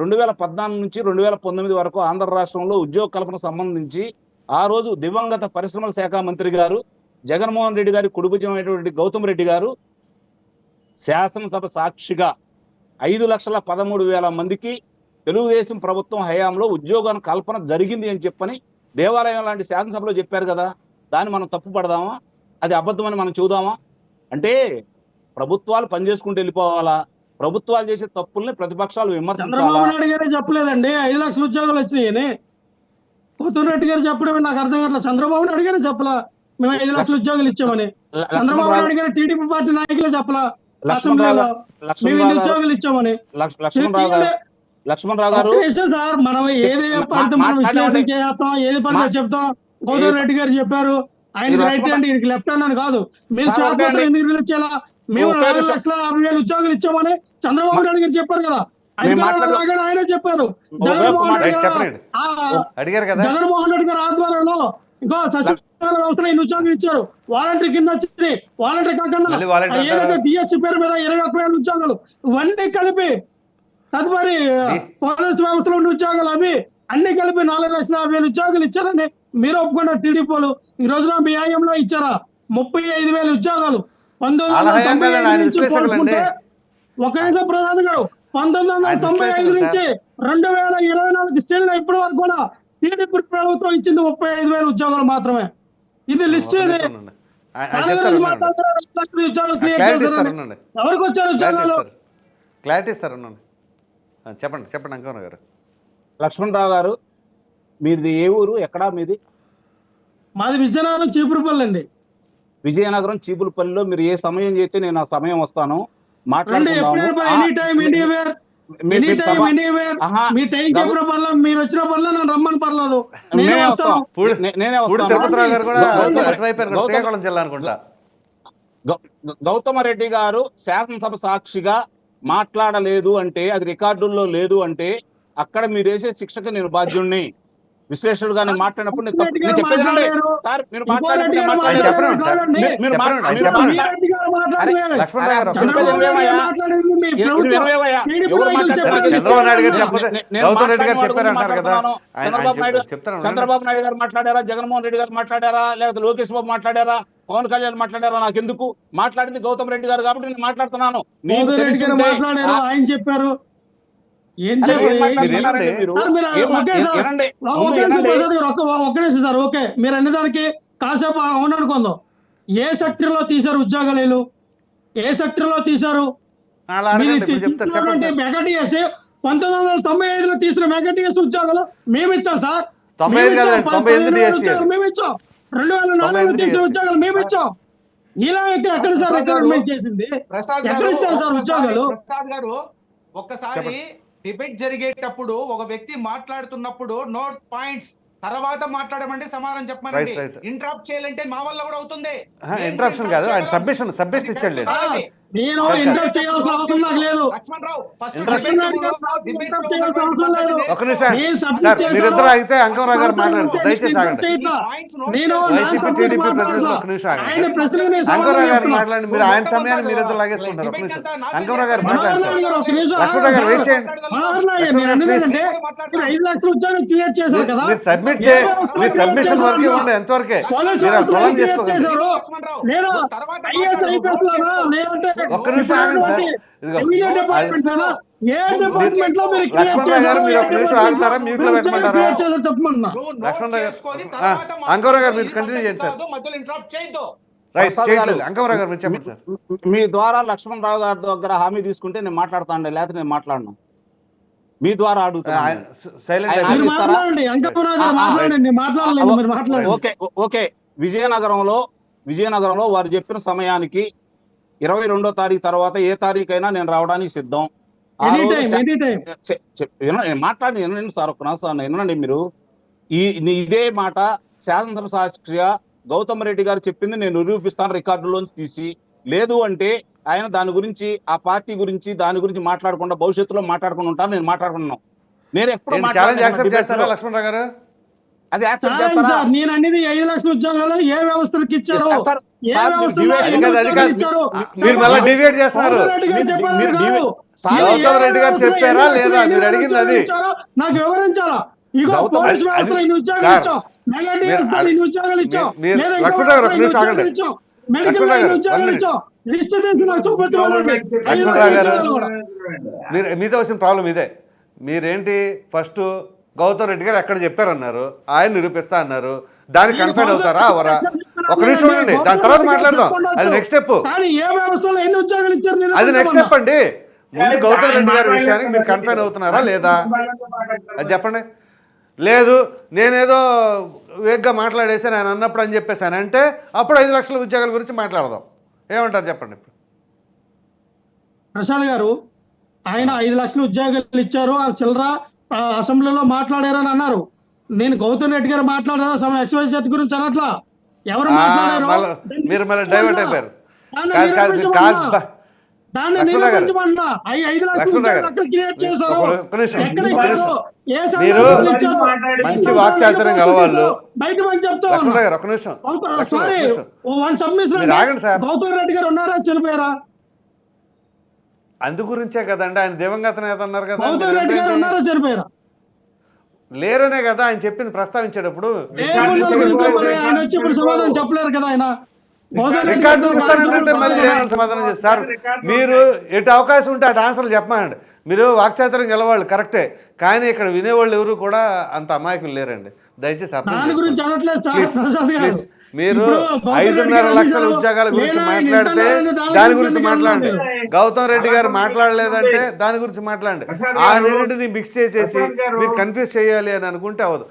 రెండు వేల పద్నాలుగు నుంచి రెండు వేల పంతొమ్మిది వరకు ఆంధ్ర రాష్ట్రంలో ఉద్యోగ కల్పన సంబంధించి ఆ రోజు దివంగత పరిశ్రమల శాఖ మంత్రి గారు జగన్మోహన్ రెడ్డి గారి కుటుంబమైనటువంటి గౌతమ్ రెడ్డి గారు శాసనసభ సాక్షిగా ఐదు లక్షల పదమూడు వేల మందికి తెలుగుదేశం ప్రభుత్వం హయాంలో ఉద్యోగం కల్పన జరిగింది అని చెప్పని దేవాలయం లాంటి శాసనసభలో చెప్పారు కదా దాన్ని మనం తప్పు పడదామా? అది అబద్ధమని మనం చూద్దామా? అంటే ప్రభుత్వాలు పనిచేసుకుంటూ వెళ్ళిపోవాలా? ప్రభుత్వాలు చేసే తప్పుల్ని ప్రతిపక్షాలు విమర్శించాలా? గారే చెప్పలేదండి. ఐదు లక్షల ఉద్యోగాలు వచ్చినాయని పోతున్నట్టు గారు చెప్పడం నాకు అర్థం కావట్లేదు. చంద్రబాబు నాయుడు గారే చెప్పలా? మేము ఐదు లక్షల ఉద్యోగాలు ఇచ్చామని. చంద్రబాబు నాయుడు గారు టీడీపీ పార్టీ నాయకులే చెప్పలా? అసెంబ్లీలో మేము ఇన్ని లక్ష్మణరావు ఉద్యోగాలు ఇచ్చామని. గారు సార్ మనం ఏది పడితే మనం మాట్లాడండి. విశ్లేషణ చేస్తాం ఏది పడితే చెప్తాం? గౌతమ్ రెడ్డి గారు చెప్పారు. ఆయనకి మీరు రైట్ హ్యాండ్ లెఫ్ట్ హ్యాండ్ అని కాదు. మీరు చేపత్రం ఎందుకు రిలీజ్ చేయాలా? మేము నాలుగు. లక్షల యాభై వేలు ఉద్యోగాలు ఇచ్చామని చంద్రబాబు నాయుడు గారు చెప్పారు కదా. ఆయనే చెప్పారు. జగన్మోహన్ రెడ్డి గారు జగన్మోహన్ రెడ్డి గారు ఆధ్వర్యంలో ఇంకో సచివాలయ వ్యవస్థలో ఇన్ని ఉద్యోగాలు ఇచ్చారు. వాలంటరీ కింద వచ్చింది. వాలంటరీ కాకుండా ఏదైతే. డిఎస్సి పేరు మీద ఇరవై ఒక్క వేల ఉద్యోగాలు ఇవన్నీ కలిపి తదుపరి పోలీస్ వ్యవస్థలో ఉన్న ఉద్యోగాలు అవి అన్ని కలిపి నాలుగు లక్షల యాభై వేల ఉద్యోగాలు ఇచ్చారని మీరు ఒప్పుకున్నారు టీడీపీలు ఈ రోజున మీ హయాంలో ఇచ్చారా? ముప్పై ఐదు వేల ఉద్యోగాలు. పంతొమ్మిది వందల తొంభై ఐదు నుంచి. పోల్చుకుంటే ప్రధాని గారు పంతొమ్మిది వందల తొంభై ఐదు నుంచి రెండు వేల ఇరవై నాలుగు స్టిల్ ఇప్పటి వరకు కూడా టీడీపీ ప్రభుత్వం ఇచ్చింది ముప్పై ఐదు వేల ఉద్యోగాలు మాత్రమే. ఇది లిస్ట్ ఇది. ఎవరికి వచ్చారు ఉద్యోగాలు? క్లారిటీ ఇస్తారు చెప్పండి చెప్పండి అంకమ్మ గారు. లక్ష్మణరావు గారు మీది ఏ ఊరు? ఎక్కడా మీది? మాది విజయనగరం చీపురుపల్లి అండి. విజయనగరం చీపులపల్లిలో మీరు ఏ సమయం చేస్తే నేను ఆ సమయం వస్తాను. రండి ఎప్పుడైనా any time anywhere any time anywhere ఆహా, మీ టైం గవ- చెప్పిన పర్లేదు మీరు వచ్చిన పర్లేదు నన్ను రమ్మని పర్లేదు. నేనే వస్తాను. గౌతమ రెడ్డి గారు శాసనసభ సాక్షిగా మాట్లాడలేదు అంటే అది రికార్డుల్లో లేదు అంటే అక్కడ మీరు వేసే శిక్షకు నేను బాధ్యుణ్ణి విశ్లేషకుడుగా నేను మాట్లాడినప్పుడు నేను చెప్పేది. సార్ మీరు గారు గారు గారు చంద్రబాబు నాయుడు గారు గారు గారు మాట్లాడారా? జగన్మోహన్ రెడ్డి గారు మాట్లాడారా? లేకపోతే లోకేష్ బాబు మాట్లాడారా? పవన్ కళ్యాణ్ మాట్లాడారా? నాకు ఎందుకు మాట్లాడింది గౌతమ్ రెడ్డి గారు కాబట్టి నేను మాట్లాడుతున్నాను. గారు ఆయన చెప్పారు. ఏం? సార్, ఓకే మీరు అన్ని దానికి కాసేపు అవును అనుకుందాం ఏ సెక్టర్లో తీశారు ఉద్యోగాలు? ఏ సెక్టర్లో తీశారు అలా మీరు అడగండి ఇప్పుడు చెప్తారు చెప్పండి సార్. మెగా టీఎస్ పంతొమ్మిది వందల తొంభై ఐదులో తీసిన మెగా టీఎస్ ఉద్యోగాలు మేము ఇచ్చాం సార్ తొంభై మేము ఐదు ఇచ్చాం. రెండు వేల నాలుగులో తీసిన. ఉద్యోగాలు మేము ఇచ్చాం ఇలా అయితే ఎక్కడ సార్ రిక్రూట్మెంట్ చేసింది ప్రసాద్ ఎక్కడ ఇచ్చారు సార్ ఉద్యోగాలు? ప్రసాద్ గారు ఒక్కసారి డిబేట్ జరిగేటప్పుడు ఒక వ్యక్తి మాట్లాడుతున్నప్పుడు నోట్ పాయింట్స్ తర్వాత మాట్లాడమంటే సమాధానం right. ఇంటరప్ట్ చేయాలంటే మా వల్ల కూడా అవుతుంది interruption కాదు, ఆయన submission- submission ఇచ్చాడు. నేను. ఇంటర్ చేయాల్సిన అవసరం నాకు లేదు. నిమిషం. మీరిద్దరు అయితే అంకమరావు గారు దయచేసి ఆగండి. నేను టీడీపీ నిమిషం ఆగండి. అంకమరావు గారు. మాట్లాడండి. మీరు ఆయన సమయాన్ని మీరిద్దరు లాగేసుకుంటారు నిమిషం. అంకమరావు గారు మాట్లాడండి. లక్ష్మణరావు గారు వెయిట్. చేయండి. మీరు ఐదు లక్షల ఉద్యోగం క్రియేట్ చేశారు కదా. మీరు సబ్మిట్ ఏ చే వ్యవస్థలో మీరు create సబ్మిషన్ చేశారు వరకు అన్నా? ఉండే ఎంతవరకే మీరు పొలం లేదా ఐపీఎస్. లేదంటే ఒక్క నిమిషం ఆగండి సార్. ఇదిగో. ఏ డిపార్ట్మెంట్లో మీరు లక్ష్మణరావు గారు, మీరు నిమిషం ఆగుతారా? మ్యూట్లో పెట్టమంటారా? గారు- గారు. మీరు కంటిన్యూ చేయండి సార్. రైట్ చేయట్లేదు. గారు మీరు చెప్పండి సార్. మీ ద్వారా లక్ష్మణ్ రావు గారి దగ్గర హామీ తీసుకుంటే నేను మాట్లాడతాను లేకపోతే నేను మాట్లాడను. మీ ద్వారా అడుగుతాను ఓకే ఓకే. విజయనగరంలో విజయనగరంలో వారు చెప్పిన సమయానికి ఇరవై రెండో తారీఖు తర్వాత ఏ తారీఖు అయినా నేను రావడానికి సిద్ధం. మాట్లాడి వినండి సార్ ఒక నిమిషం వినండి మీరు. ఈ ఇదే మాట శాసనసభ సాక్షిగా గౌతమ్ రెడ్డి గారు చెప్పింది నేను నిరూపిస్తాను రికార్డులోంచి తీసి. లేదు అంటే ఆయన దాని గురించి ఆ పార్టీ గురించి దాని గురించి మాట్లాడకుండా భవిష్యత్తులో మాట్లాడకుండా ఉంటాను నేను మాట్లాడుకున్నాను నేను ఎప్పుడు ఛాలెంజ్ మాట్లాడను అది యాక్సెప్ట్ నేను అనేది ఐదు లక్షల ఉద్యోగాలు ఏ వ్యవస్థలకు ఇచ్చారు? ఏ వ్యవస్థలో మీరు మళ్ళీ డివేట్ చేస్తున్నారు. గౌతమ్ రెడ్డి గారు చెప్పారా. లేదా? మీరు అడిగింది అది. నాకు వివరించాలా? ఇగో పోలీస్ అది- ఇన్ని ఉద్యోగాలు సార్, ఇచ్చాం మెగా మీరు- వ్యవస్థలో ఇన్ని ఉద్యోగాలు ఇచ్చాం మీరు- లేదా ఇంకో లక్ష్మణరావు గారు, వ్యవస్థలో ఇన్ని ఒక నిమిషం ఉద్యోగాలు ఆగండి. ఇచ్చాం మెడికల్ ఉద్యోగాలు one ఇచ్చాం లిస్ట్ తీసి నాకు. మీరు మీతో వచ్చిన ప్రాబ్లం ఇదే. మీరేంటి ఫస్ట్ గౌతమ్ రెడ్డి గారు ఎక్కడ చెప్పారన్నారు? ఆయన నిరూపిస్తా అన్నారు. దానికి కన్ఫైన్ అవుతారా? అవరా ఒక నిమిషం ఉండండి. దాని తర్వాత మాట్లాడదాం. చెప్పండి అది నెక్స్ట్ స్టెప్ అది నెక్స్ట్. స్టెప్ అండి. ముందు గౌతమ్ రెడ్డి గారి విషయానికి మీరు కన్ఫైన్ అవుతున్నారా లేదా? అది చెప్పండి. లేదు నేనేదో వేగ్గా మాట్లాడేసాను ఆయన అన్నప్పుడు అని చెప్పేసాను అంటే అప్పుడు ఐదు లక్షల ఉద్యోగాల గురించి మాట్లాడదాం. ఏమంటారు చెప్పండి ఇప్పుడు? ప్రసాద్ గారు ఆయన ఐదు లక్షల ఉద్యోగాలు ఇచ్చారు. ఆ చిల్లర అసెంబ్లీలో మాట్లాడారని అన్నారు. నేను గౌతమ్ రెడ్డి గారు మాట్లాడారా? సమ ఎక్స్వైజెడ్ గురించి అనట్లా? ఎవరు మాట్లాడారు? మీరు మళ్ళీ డైవర్ట్ అయిపోయారు. దాన్ని నిరూపించమన్నా. ఐదు లక్షల. అక్కడ క్రియేట్ చేశారు. ఎక్కడ ఇచ్చారు. ఏ మంచి పోస్ట్ గలవాళ్ళు. బయట చెప్తా sorry. One submission. Gautam Reddy garu ఉన్నారా? చనిపోయారా? అందు గురించే కదండి. ఆయన దివంగత నేత అన్నారు కదా గౌతమ్ రెడ్డి గారు ఉన్నారా? చనిపోయారా? లేరనే కదా ఆయన చెప్పింది ప్రస్తావించేటప్పుడు. సమాధానం చెప్పలేరు కదా ఆయన. గౌతమ్ రెడ్డి రికార్డు గారు చూస్తానంటే మళ్ళీ లేనని సమాధానం చేస్తారు సార్ మీరు ఎటు అవకాశం ఉంటే అటు ఆన్సర్లు చెప్పమండి. మీరు వాక్చాతుర్యం గెలవాళ్ళు కరెక్టే. కానీ ఇక్కడ వినేవాళ్ళు ఎవరు కూడా అంత అమాయకులు లేరండి. దయచేసి అర్థం మీరు ఐదున్నర లక్షల ఉద్యోగాల గురించి మాట్లాడితే దాని గురించి మాట్లాడండి. గౌతమ్ రెడ్డి గారు మాట్లాడలేదంటే దాని గురించి మాట్లాడండి. ఆ రెండింటిని మిక్స్ చేసేసి మీరు కన్ఫ్యూజ్ చేయాలి అని అనుకుంటే అవ్వదు.